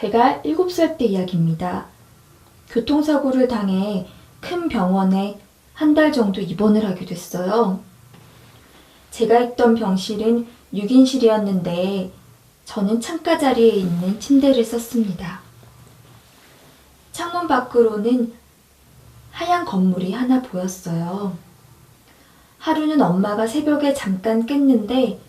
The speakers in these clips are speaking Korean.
제가 7살 때 이야기입니다. 교통사고를 당해 큰 병원에 한 달 정도 입원을 하게 됐어요. 제가 있던 병실은 6인실이었는데 저는 창가 자리에 있는 침대를 썼습니다. 창문 밖으로는 하얀 건물이 하나 보였어요. 하루는 엄마가 새벽에 잠깐 깼는데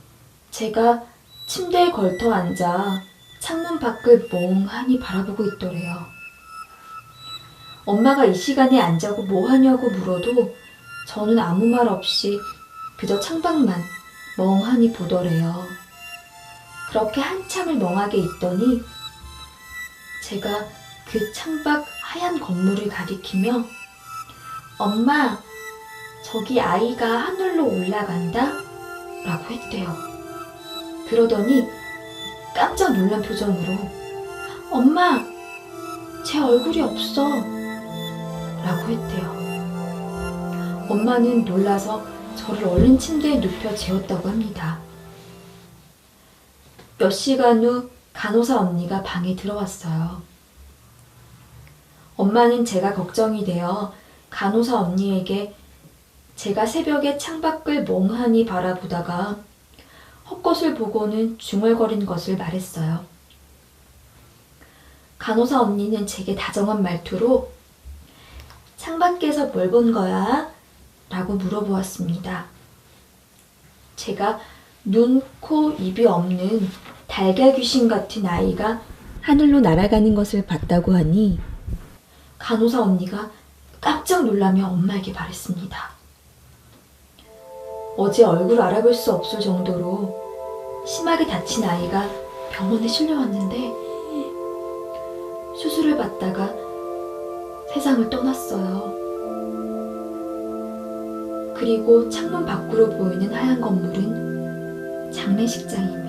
제가 침대에 걸터 앉아 창문 밖을 멍하니 바라보고 있더래요. 엄마가 이 시간에 안 자고 뭐 하냐고 물어도 저는 아무 말 없이 그저 창밖만 멍하니 보더래요. 그렇게 한참을 멍하게 있더니 제가 그 창밖 하얀 건물을 가리키며 엄마, 저기 아이가 하늘로 올라간다? 라고 했대요. 그러더니 깜짝 놀란 표정으로 엄마, 제 얼굴이 없어. 라고 했대요. 엄마는 놀라서 저를 얼른 침대에 눕혀 재웠다고 합니다. 몇 시간 후 간호사 언니가 방에 들어왔어요. 엄마는 제가 걱정이 되어 간호사 언니에게 제가 새벽에 창밖을 멍하니 바라보다가 헛것을 보고는 중얼거린 것을 말했어요. 간호사 언니는 제게 다정한 말투로 창밖에서 뭘 본 거야? 라고 물어보았습니다. 제가 눈, 코, 입이 없는 달걀 귀신 같은 아이가 하늘로 날아가는 것을 봤다고 하니 간호사 언니가 깜짝 놀라며 엄마에게 말했습니다. 어제 얼굴 알아볼 수 없을 정도로 심하게 다친 아이가 병원에 실려왔는데 수술을 받다가 세상을 떠났어요. 그리고 창문 밖으로 보이는 하얀 건물은 장례식장입니다.